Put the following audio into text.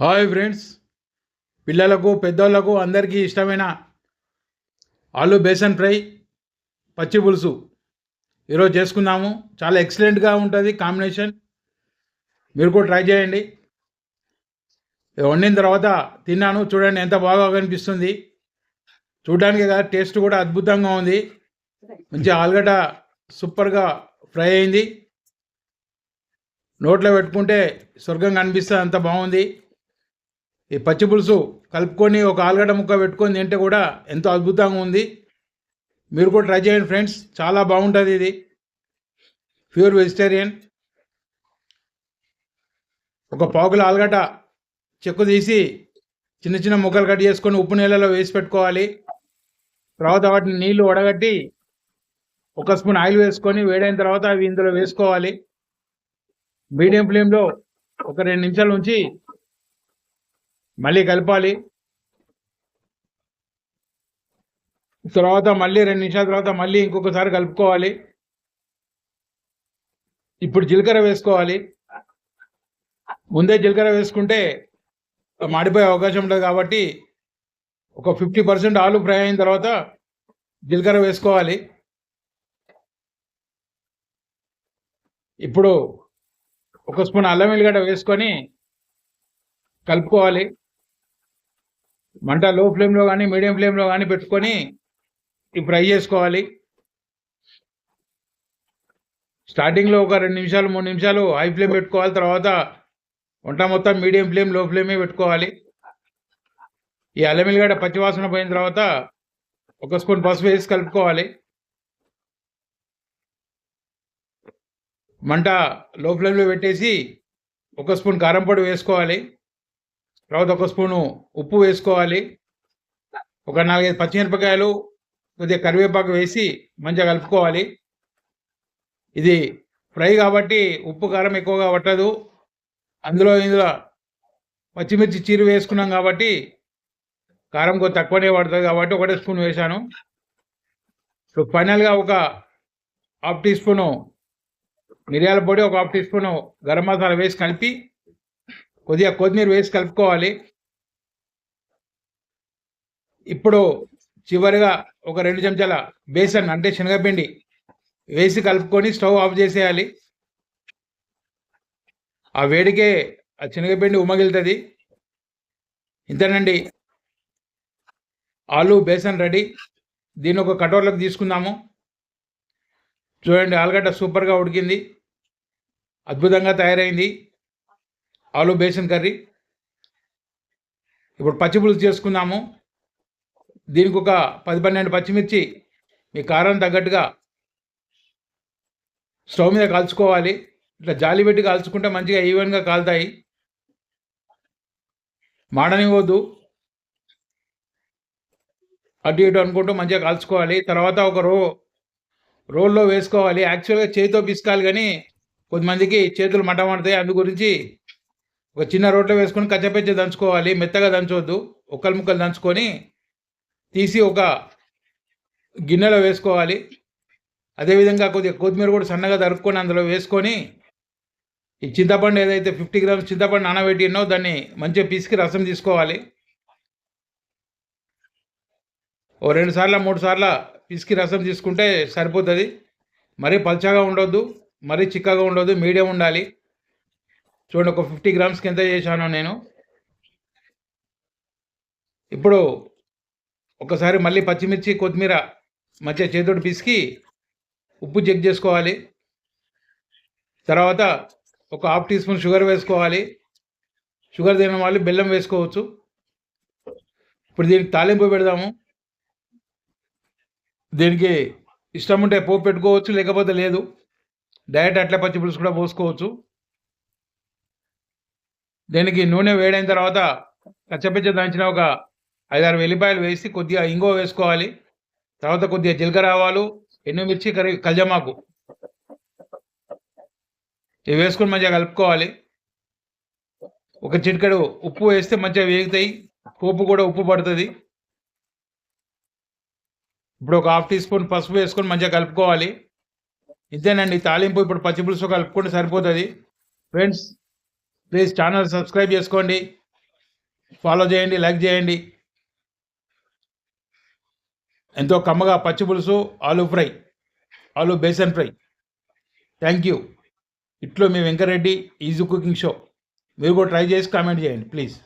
Hi friends. పిల్లలకు పెద్దోళ్ళకు అందరికీ ఇష్టమైన ఆలు బేసన్ ఫ్రై పచ్చి పులుసు. ఈరోజు చేసుకుందాము. చాలా ఎక్సలెంట్గా ఉంటుంది కాంబినేషన్. మీరు కూడా ట్రై చేయండి. వండిన తర్వాత తిన్నాను. చూడండి ఎంత బాగా కనిపిస్తుంది. చూడడానికి కదా టేస్ట్ కూడా అద్భుతంగా ఉంది. మంచి ఆలుగడ్డ సూపర్గా ఫ్రై అయింది. నోట్లో పెట్టుకుంటే స్వర్గం కనిపిస్తుంది. అంత బాగుంది. ఈ పచ్చి పులుసు కలుపుకొని ఒక ఆలుగడ్డ ముక్క పెట్టుకొని తింటే కూడా ఎంతో అద్భుతంగా ఉంది. మీరు కూడా ట్రై చేయండి ఫ్రెండ్స్. చాలా బాగుంటుంది ఇది. Pure vegetarian. ఒక పావుకిలో ఆలుగడ్డ చెక్కు తీసి చిన్న చిన్న ముక్కలు కట్ చేసుకొని ఉప్పు నీళ్ళలో వేసి పెట్టుకోవాలి. తర్వాత వాటిని నీళ్ళు వడగట్టి ఒక స్పూన్ ఆయిల్ వేసుకొని వేడైన తర్వాత అవి ఇందులో వేసుకోవాలి. మీడియం ఫ్లేమ్లో ఒక రెండు నిమిషాలు ఉంచి మళ్ళీ కలపాలి. తర్వాత మళ్ళీ రెండు నిమిషాల తర్వాత మళ్ళీ ఇంకొకసారి కలుపుకోవాలి. ఇప్పుడు జీలకర్ర వేసుకోవాలి. ముందే జీలకర్ర వేసుకుంటే మాడిపోయే అవకాశం ఉంటుంది కాబట్టి ఒక ఫిఫ్టీ పర్సెంట్ ఆలు ఫ్రై అయిన తర్వాత జీలకర్ర వేసుకోవాలి. ఇప్పుడు ఒక స్పూన్ అల్లం వెల్లిగడ్డ వేసుకొని కలుపుకోవాలి. మంట లో ఫ్లేమ్లో కానీ మీడియం ఫ్లేమ్లో కానీ పెట్టుకొని ఫ్రై చేసుకోవాలి. స్టార్టింగ్లో ఒక రెండు నిమిషాలు మూడు నిమిషాలు హై ఫ్లేమ్ పెట్టుకోవాలి. తర్వాత వంట మొత్తం మీడియం ఫ్లేమ్లో ఫ్లేమే పెట్టుకోవాలి. ఈ అల్లం వెల్లిగడ్డ పచ్చివాసన పోయిన తర్వాత ఒక స్పూన్ పసుపు వేసి కలుపుకోవాలి. మంట లో ఫ్లేమ్లో పెట్టేసి ఒక స్పూన్ కారం పొడి వేసుకోవాలి. తర్వాత ఒక స్పూను ఉప్పు వేసుకోవాలి. ఒక నాలుగైదు పచ్చిమిరపకాయలు కొద్దిగా కరివేపాకు వేసి మంచిగా కలుపుకోవాలి. ఇది ఫ్రై కాబట్టి ఉప్పు కారం ఎక్కువగా పట్టదు. అందులో ఇందులో పచ్చిమిర్చి చీరు వేసుకున్నాం కాబట్టి కారం కొద్ది తక్కువనే పడుతుంది కాబట్టి ఒకటే స్పూన్ వేశాను. ఇప్పుడు ఫైనల్గా ఒక హాఫ్ టీ స్పూను మిరియాల పొడి ఒక half teaspoon garam masala వేసి కలిపి కొద్దిగా కొత్తిమీర వేసి కలుపుకోవాలి. ఇప్పుడు చివరిగా ఒక రెండు చెంచాల బేసన్ అంటే శనగపిండి వేసి కలుపుకొని స్టవ్ ఆఫ్ చేసేయాలి. ఆ వేడికే ఆ శనగపిండి ఉమ్మగిలుతుంది ఇంతేనండి. ఆలు బేసన్ రెడీ. దీన్ని ఒక కటోర్లోకి తీసుకుందాము. చూడండి ఆలుగడ్డ సూపర్గా ఉడికింది. అద్భుతంగా తయారైంది. ఆలు బేసన్ కర్రీ. ఇప్పుడు పచ్చిపులుసు చేసుకుందాము. దీనికి ఒక పది పన్నెండు పచ్చిమిర్చి మీ కారం తగ్గట్టుగా స్టవ్ మీద కాల్చుకోవాలి. ఇట్లా జాలి పెట్టి కాల్చుకుంటే మంచిగా ఈవెన్గా కాలుతాయి. మాడనివ్వద్దు. అటు ఇటు అనుకుంటూ మంచిగా కాల్చుకోవాలి. తర్వాత ఒక రో రోల్లో వేసుకోవాలి. యాక్చువల్గా చేతితో పిసకాలి కానీ కొద్దిమందికి చేతులు మంట అందు గురించి ఒక చిన్న రోట్లో వేసుకొని కచ్చపెచ్చ దంచుకోవాలి మెత్తగా దంచవద్దు ఒకలు ముక్కలు దంచుకొని తీసి ఒక గిన్నెలో వేసుకోవాలి. అదేవిధంగా కొద్దిగా కొత్తిమీర కూడా సన్నగా తరుక్కొని అందులో వేసుకొని ఈ చింతపండు ఏదైతే ఫిఫ్టీ గ్రామ్స్ చింతపండు నానబెట్టినో దాన్ని మంచిగా పిసికి రసం తీసుకోవాలి. ఓ రెండు సార్లు మూడు సార్లు పిసికి రసం తీసుకుంటే సరిపోతుంది. మరీ పల్చగా ఉండొద్దు మరీ చిక్కగా ఉండొద్దు మీడియం ఉండాలి. చూడండి ఒక ఫిఫ్టీ గ్రామ్స్కి ఎంత చేశాను నేను. ఇప్పుడు ఒకసారి మళ్ళీ పచ్చిమిర్చి కొత్తిమీర మధ్య చేతుడు పిసికి ఉప్పు చెక్ చేసుకోవాలి. తర్వాత ఒక హాఫ్ టీ స్పూన్ షుగర్ వేసుకోవాలి. షుగర్ తిన వాళ్ళు బెల్లం వేసుకోవచ్చు. ఇప్పుడు దీనికి తాలింపు పెడదాము. దీనికి ఇష్టం ఉంటే పోపు పెట్టుకోవచ్చు లేకపోతే లేదు. డైరెక్ట్ అట్ల పచ్చి పులుసు కూడా పోసుకోవచ్చు. దీనికి నూనె వేడైన తర్వాత కచ్చపిచ్చ దంచిన ఒక ఐదారు వెల్లిపాయలు వేసి కొద్దిగా ఇంగో వేసుకోవాలి. తర్వాత కొద్దిగా జీలకర్ర ఆవాలు ఎండుమిర్చి కరి కల్జమాకు. ఇవి వేసుకొని మంచిగా కలుపుకోవాలి. ఒక చిటికెడు ఉప్పు వేస్తే మంచిగా వేగుతాయి. పోపు కూడా ఉప్పు పడుతుంది. ఇప్పుడు ఒక హాఫ్ టీ స్పూన్ పసుపు వేసుకొని మంచిగా కలుపుకోవాలి. ఇంతేనండి తాలింపు ఇప్పుడు పచ్చిపులుసు కలుపుకుంటే సరిపోతుంది. ఫ్రెండ్స్ ప్లీజ్ ఛానల్ సబ్స్క్రైబ్ చేసుకోండి. ఫాలో చేయండి లైక్ చేయండి. ఎంతో కమ్మగా పచ్చి పులుసు aloo fry aloo besan fry. Thank you ఇట్లో మీ వెంకరెడ్డి ఈజీ కుకింగ్ షో. మీరు కూడా ట్రై చేసి కామెంట్ చేయండి ప్లీజ్.